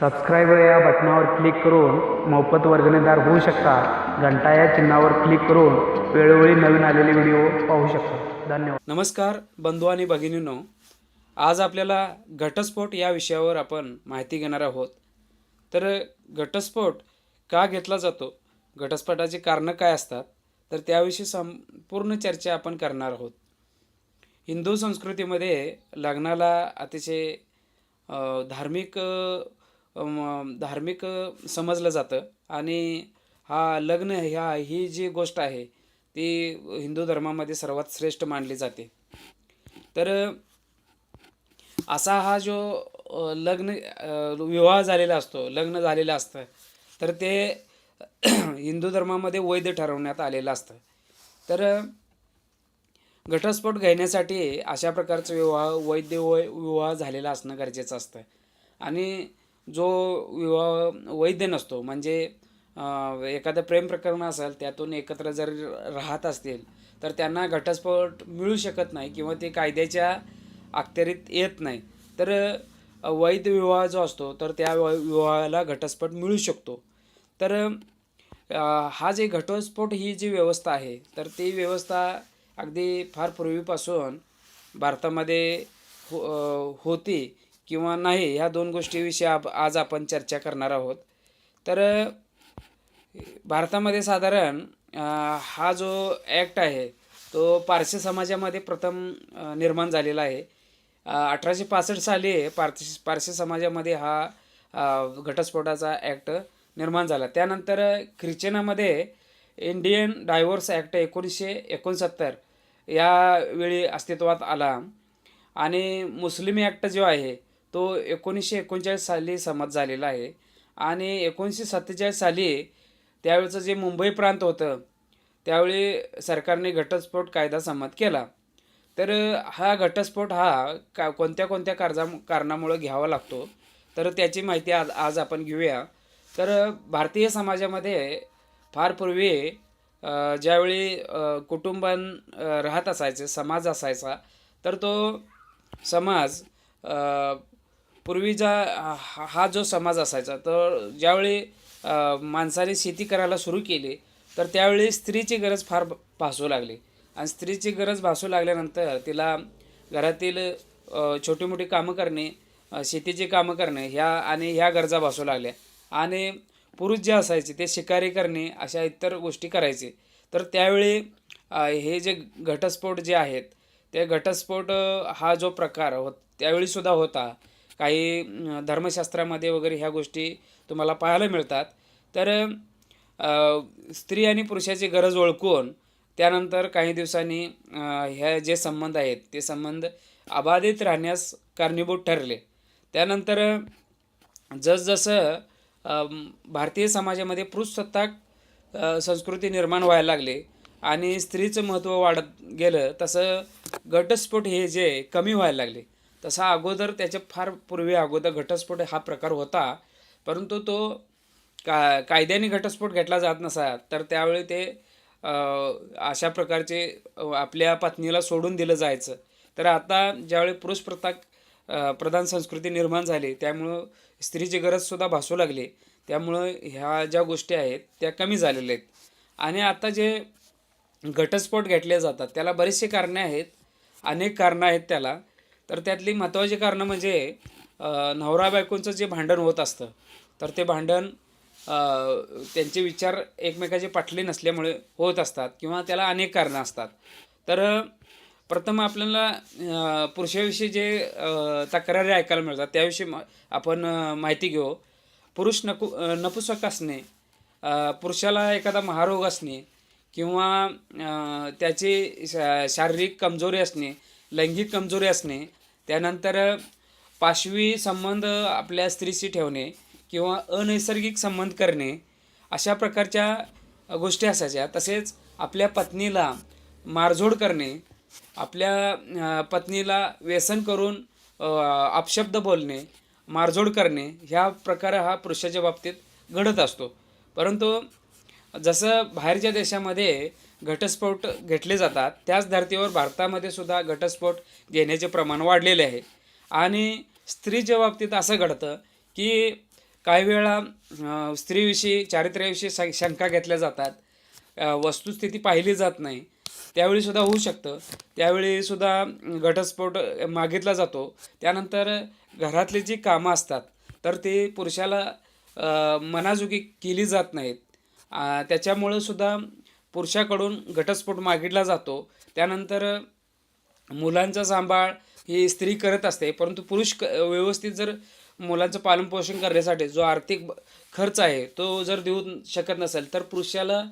Subscribe या बटनावर click करून मोफत वर्गणीदार होऊ शकता. घंटा या चिन्हावर क्लिक करून वेळोवेळी नवीन आलेले व्हिडिओ पाहू शकता. धन्यवाद. नमस्कार बंधू आणि भगिनींनो. आज आपल्याला घटस्फोट या विषयावर आपण माहिती घेणार आहोत. तर घटस्फोट का घेतला जातो? घटस्फोटाची कारणं काय असतात? तर त्याविषयी संपूर्ण चर्चा आपण करणार आहोत. हिंदू संस्कृतीमध्ये लग्नाला अतिशय धार्मिक धार्मिक समजलं जातं. आणि हा लग्न ह्या ही जी गोष्ट आहे ती हिंदू धर्मामध्ये सर्वात श्रेष्ठ मानली जाते. तर असा हा जो लग्न विवाह झालेला असतो लग्न झालेलं असतं तर ते हिंदू धर्मामध्ये वैध ठरवण्यात आलेलं असतं. तर घटस्फोट घेण्यासाठी अशा प्रकारचा विवाह वैद्य वय विवाह झालेला असणं गरजेचं असतं. आणि जो विवाह वैध नसतो म्हणजे एखादं प्रेम प्रकरण असेल त्यातून एकत्र जर राहत असतील तर त्यांना घटस्फोट मिळू शकत नाही किंवा ते कायद्याच्या अखत्यारीत येत नाही. तर वैध विवाह जो असतो तर त्या वि- विवाहाला घटस्फोट मिळू शकतो. तर हा जे घटस्फोट ही जी व्यवस्था आहे तर ती व्यवस्था अगदी फार पूर्वीपासून भारतामध्ये हो होती. किंवा नाही ह्या दोन गोष्टीविषयी आप आज आपण चर्चा करणार आहोत. तर भारतामध्ये साधारण हा जो ॲक्ट आहे तो पारसी समाजामध्ये प्रथम निर्माण झालेला आहे. अठराशे पासष्ट साली पारसी पारसी समाजामध्ये हा घटस्फोटाचा ॲक्ट निर्माण झाला. त्यानंतर ख्रिश्चनामध्ये इंडियन डायव्हर्स ॲक्ट एकोणीसशे एकोणसत्तर यावेळी अस्तित्वात आला. आणि मुस्लिम ॲक्ट जो आहे तो एकोणीसशे एकोणचाळीस साली संमत झालेला आहे. आणि एकोणीसशे सत्तेचाळीस साली त्यावेळचं जे मुंबई प्रांत होतं त्यावेळी सरकारने घटस्फोट कायदा संमत केला. तर हा घटस्फोट हा का कोणत्या कोणत्या कारजा कारणामुळं घ्यावा लागतो? तर त्याची माहिती आज आज आपण घेऊया. तर भारतीय समाजामध्ये फार पूर्वी ज्यावेळी कुटुंबां कुटुंबान राहत असायचे समाज असायचा तर तो समाज पूर्वीचा हा हा जो समाज असायचा तर ज्यावेळी माणसाने शेती करायला सुरू केली तर त्यावेळी स्त्रीची गरज फार भासू लागली. आणि स्त्रीची गरज भासू लागल्यानंतर तिला घरातील छोटी मोठी कामं करणे शेतीची कामं करणे ह्या आणि ह्या गरजा भासू लागल्या. आणि पुरुष जे असायचे ते शिकारी करणे अशा इतर गोष्टी करायचे. तर त्यावेळी हे जे घटस्फोट जे आहेत ते घटस्फोट हा जो प्रकार होत त्यावेळीसुद्धा होता. काही धर्मशास्त्रामध्ये वगैरे ह्या गोष्टी तुम्हाला पाहायला मिळतात. तर स्त्री आणि पुरुषाची गरज ओळखून त्यानंतर काही दिवसांनी ह्या जे संबंध आहेत ते संबंध अबाधित राहण्यास कारणीभूत ठरले. त्यानंतर जसजसं भारतीय समाजामध्ये पुरुषसत्ताक संस्कृती निर्माण व्हायला लागली आणि स्त्रीचं महत्त्व वाढत गेलं तसं घटस्फोट हे जे कमी व्हायला लागले. तसा अगोदर त्याच्या फार पूर्वी अगोदर घटस्फोट हा प्रकार होता परंतु तो का कायद्याने घटस्फोट घेतला जात नसा. तर त्यावेळी ते अशा प्रकारचे आपल्या पत्नीला सोडून दिलं जायचं. तर आता ज्यावेळी पुरुष प्रताक प्रधान संस्कृती निर्माण झाली त्यामुळं स्त्रीची गरजसुद्धा भासू लागली. त्यामुळं ह्या ज्या गोष्टी आहेत त्या कमी झालेल्या आहेत. आणि आता जे घटस्फोट घेतले जातात त्याला बरेचसे कारणे आहेत. अनेक कारणं आहेत त्याला. तर त्यातली महत्त्वाची कारणं म्हणजे नवरा बायकोंचं जे भांडण होत असतं तर ते भांडण त्यांचे विचार एकमेकाचे पाठले नसल्यामुळे होत असतात किंवा त्याला अनेक कारणं असतात. तर प्रथम आपल्याला पुरुषाविषयी जे तक्रारी ऐकायला मिळतात त्याविषयी मा- आपण माहिती घेऊ. पुरुष नकु नपुसक असणे पुरुषाला एखादा महारोग असणे किंवा त्याची शारीरिक कमजोरी असणे लैंगिक कमजोरी असणे त्यानंतर पाशवी संबंध आपल्या स्त्रीशी ठेवणे किंवा अनैसर्गिक संबंध करणे अशा प्रकारच्या गोष्टी असायच्या. तसेच आपल्या पत्नीला मारझोड करणे आपल्या पत्नीला व्यसन करून अपशब्द बोलणे मारझोड करणे ह्या प्रकार हा पुरुषाच्या बाबतीत घडत असतो. परंतु जसं बाहेरच्या देशामध्ये घटस्फोट घेतले जातात. त्याच धर्तीवर भारतामध्ये सुद्धा घटस्फोट घेण्याचे प्रमाण वाढलेले आहे. आणि स्त्रीच्या बाबतीत असं घडतं की काही वेळा स्त्रीविषयी चारित्र्याविषयी श शंका घेतल्या जातात. वस्तुस्थिती पाहिली जात नाही. त्यावेळीसुद्धा होऊ शकतं. त्यावेळीसुद्धा घटस्फोट मागितला जातो. त्यानंतर घरातली जी कामं असतात तर ते पुरुषाला मनाजुगी मनाजोगी केली जात नाहीत. त्याच्यामुळं सुद्धा पुरुषाकडून घटस्फोट मागितला जातो. त्यानंतर मुलांचा सांभाळ ही स्त्री करत असते. परंतु पुरुष क व्यवस्थित जर मुलांचं पालनपोषण करण्यासाठी जो आर्थिक खर्च आहे तो जर देऊ शकत नसेल तर पुरुषाला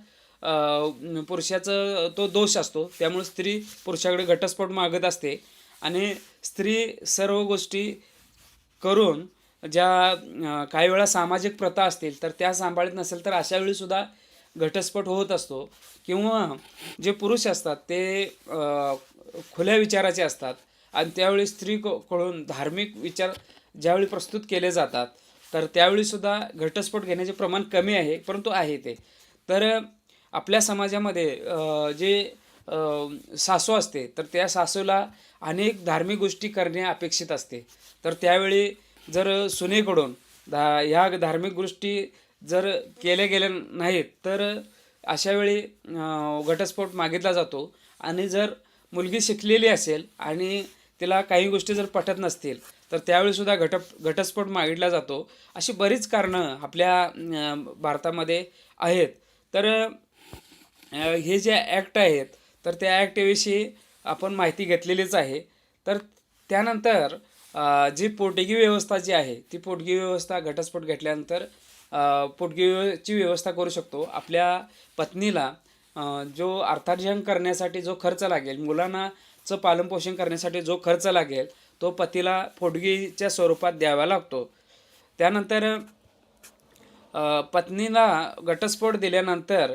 पुरुषाचं तो दोष असतो. त्यामुळे स्त्री पुरुषाकडे घटस्फोट मागत असते. आणि स्त्री सर्व गोष्टी करून ज्या काही वेळा सामाजिक प्रथा असतील तर त्या सांभाळत नसेल तर अशा घटस्फोट होत असतो किंवा जे पुरुष असतात ते खुल्या विचाराचे असतात आणि त्यावेळी स्त्री क- धार्मिक विचार ज्यावेळी प्रस्तुत केले जातात तर त्यावेळीसुद्धा घटस्फोट घेण्याचे प्रमाण कमी आहे परंतु आहे ते. तर आपल्या समाजामध्ये जे सासू असते तर त्या सासूला अनेक धार्मिक गोष्टी करणे अपेक्षित असते. तर त्यावेळी जर सुनेकडून धा ह्या धार्मिक गोष्टी जर केल्या गेल्या नाहीत तर अशावेळी घटस्फोट मागितला जातो. आणि जर मुलगी शिकलेली असेल आणि तिला काही गोष्टी जर पटत नसतील तर त्यावेळीसुद्धा घट घटस्फोट मागितला जातो. अशी बरीच कारणं आपल्या भारतामध्ये आहेत. तर हे जे ॲक्ट आहेत तर त्या ॲक्टविषयी आपण माहिती घेतलेलीच आहे. तर त्यानंतर जी पोटगी व्यवस्था जी आहे ती पोटगी व्यवस्था घटस्फोट घेतल्यानंतर पोटगीची व्यवस्था करू शकतो. आपल्या पत्नीला जो अर्थार्जन करण्यासाठी जो खर्च लागेल मुलांनाचं पालनपोषण करण्यासाठी जो खर्च लागेल तो पतीला पोटगीच्या स्वरूपात द्यावा लागतो. त्यानंतर पत्नीला घटस्फोट दिल्यानंतर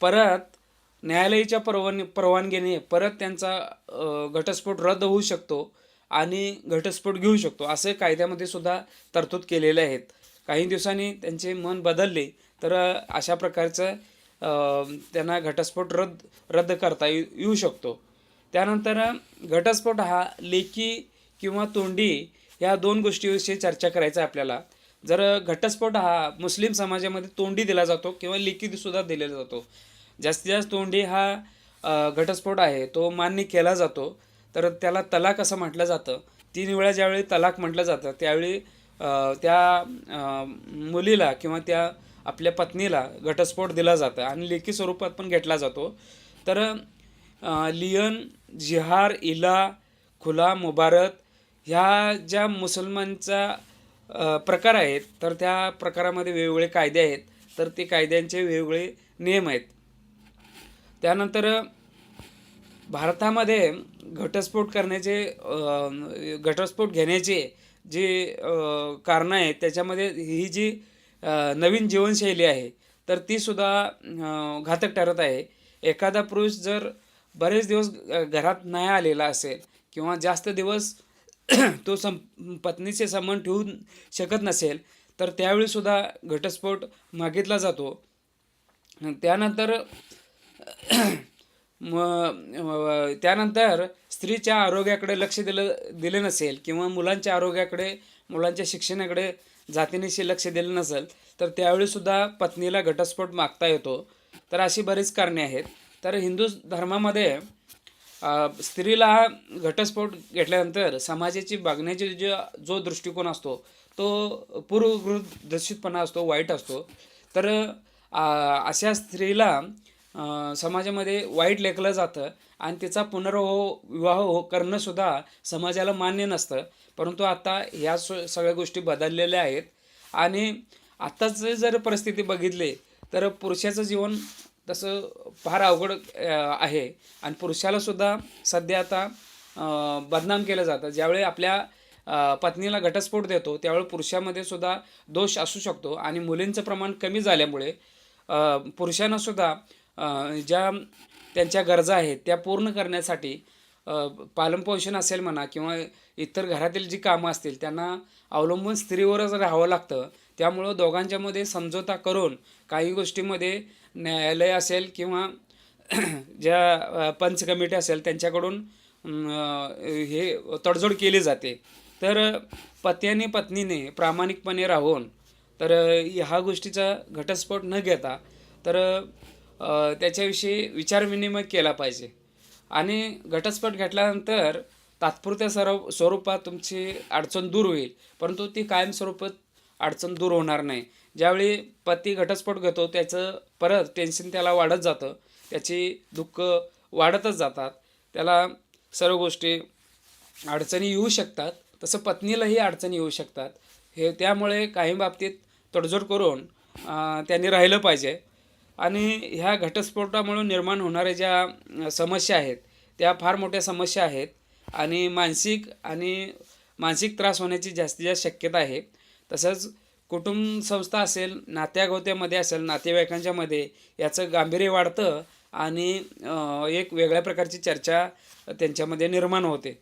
परत न्यायालयाच्या परवान परवानगीने परत त्यांचा घटस्फोट रद्द होऊ शकतो. आणि घटस्फोट घेऊ शकतो. असे कायद्यामध्ये सुद्धा तरतूद केलेले आहेत. काही दिवसांनी त्यांचे मन बदलले तर अशा प्रकारचं त्यांना घटस्फोट रद्द रद्द करता येऊ येऊ शकतो. त्यानंतर घटस्फोट हा लेखी किंवा तोंडी ह्या दोन गोष्टीविषयी चर्चा करायचा आहे आपल्याला. जर घटस्फोट हा मुस्लिम समाजामध्ये तोंडी दिला जातो किंवा लेखीसुद्धा दिला जातो. जास्तीत जास्त तोंडी हा घटस्फोट आहे तो मान्य केला जातो. तर त्याला तलाक असं म्हटलं जातं. तीन वेळा ज्यावेळी तलाक म्हटलं जातं त्यावेळी त्या मुलीला किंवा त्या आपल्या पत्नीला घटस्फोट दिला जातं आणि लेखी स्वरूपात पण घेतला जातो. तर लियन जिहार इला खुला मुबारत ह्या ज्या मुसलमानचा प्रकार आहेत तर त्या प्रकारामध्ये वेगवेगळे कायदे आहेत. तर ते कायद्यांचे वेगवेगळे नियम आहेत. त्यानंतर भारतामध्ये घटस्फोट करण्याचे घटस्फोट घेण्याचे जे कारणं आहेत त्याच्यामध्ये ही जी नवीन जीवनशैली आहे तर ती सुद्धा घातक ठरत आहे. एखादा पुरुष जर बरेच दिवस घरात नाही आलेला असेल किंवा जास्त दिवस तो सं पत्नीचे संबंध ठेवू शकत नसेल तर त्यावेळीसुद्धा घटस्फोट मागितला जातो. त्यानंतर म त्यानंतर स्त्रीच्या आरोग्याकडे लक्ष दिलं दिले नसेल किंवा मुलांच्या आरोग्याकडे मुलांच्या शिक्षणाकडे जातीनिशी लक्ष दिलं नसेल तर त्यावेळीसुद्धा पत्नीला घटस्फोट मागता येतो. तर अशी बरीच कारणे आहेत. तर हिंदू धर्मामध्ये स्त्रीला घटस्फोट घेतल्यानंतर समाजाची बघण्याची जो जो दृष्टिकोन असतो तो पूर्वदर्शितपणा असतो वाईट असतो. तर अशा स्त्रीला समाजामध्ये वाईट लेखलं जातं आणि तिचा पुनर्विवाह विवाह हो करणंसुद्धा समाजाला मान्य नसतं. परंतु आता ह्या स सगळ्या गोष्टी बदललेल्या आहेत. आणि आत्ताच जर परिस्थिती बघितली तर पुरुषाचं जीवन तसं फार अवघड आहे. आणि पुरुषालासुद्धा सध्या आता बदनाम केलं जातं. ज्यावेळी आपल्या पत्नीला घटस्फोट देतो त्यावेळी पुरुषामध्ये सुद्धा दोष असू शकतो. आणि मुलींचं प्रमाण कमी झाल्यामुळे पुरुषांनासुद्धा ज्या त्यांच्या गरजा आहेत त्या पूर्ण करण्यासाठी पालनपोषण असेल म्हणा किंवा इतर घरातील जी कामं असतील त्यांना अवलंबून स्त्रीवरच राहावं लागतं. त्यामुळं दोघांच्यामध्ये समझोता करून काही गोष्टीमध्ये न्यायालय असेल किंवा ज्या पंच कमिटी असेल त्यांच्याकडून हे तडजोड केली जाते. तर पती आणि पत्नीने प्रामाणिकपणे राहून तर ह्या गोष्टीचा घटस्फोट न घेता तर त्याच्याविषयी विचारविनिमय केला पाहिजे. आणि घटस्फोट घेतल्यानंतर तात्पुरत्या सर्व स्वरूपात तुमची अडचण दूर होईल. परंतु ती कायमस्वरूपात अडचण दूर होणार नाही. ज्यावेळी पती घटस्फोट घेतो त्याचं परत टेन्शन त्याला वाढत जातं. त्याची दुःख वाढतच जातात. त्याला सर्व गोष्टी अडचणी येऊ शकतात. तसं पत्नीलाही अडचणी येऊ शकतात. हे त्यामुळे काही बाबतीत तडजोड करून त्यांनी राहिलं पाहिजे. आणि ह्या घटस्फोटामुळे निर्माण होणाऱ्या ज्या समस्या आहेत त्या फार मोठ्या समस्या आहेत. आणि मानसिक आणि मानसिक त्रास होण्याची जास्तीत जास्त शक्यता आहे. तसंच कुटुंब संस्था असेल नात्यागोत्यामध्ये असेल नातेवाईकांच्यामध्ये याचं गांभीर्य वाढतं आणि एक वेगळ्या प्रकारची चर्चा त्यांच्यामध्ये निर्माण होते.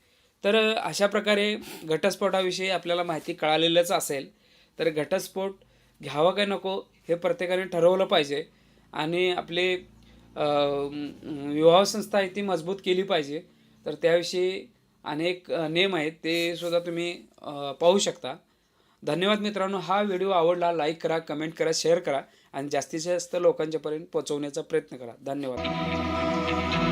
तर अशा प्रकारे घटस्फोटाविषयी आपल्याला माहिती कळालेलंच असेल. तर घटस्फोट घ्यावा काय नको हे प्रत्येकाने ठरवलं पाहिजे. आणि आपले विवाह संस्था आहे ती मजबूत केली पाहिजे. तर त्याविषयी अनेक नेम आहेत ते सुद्धा तुम्ही पाहू शकता. धन्यवाद मित्रांनो हा व्हिडिओ आवडला लाईक करा कमेंट करा शेअर करा आणि जास्तीत जास्त लोकांच्यापर्यंत पोहोचवण्याचा प्रयत्न करा. धन्यवाद.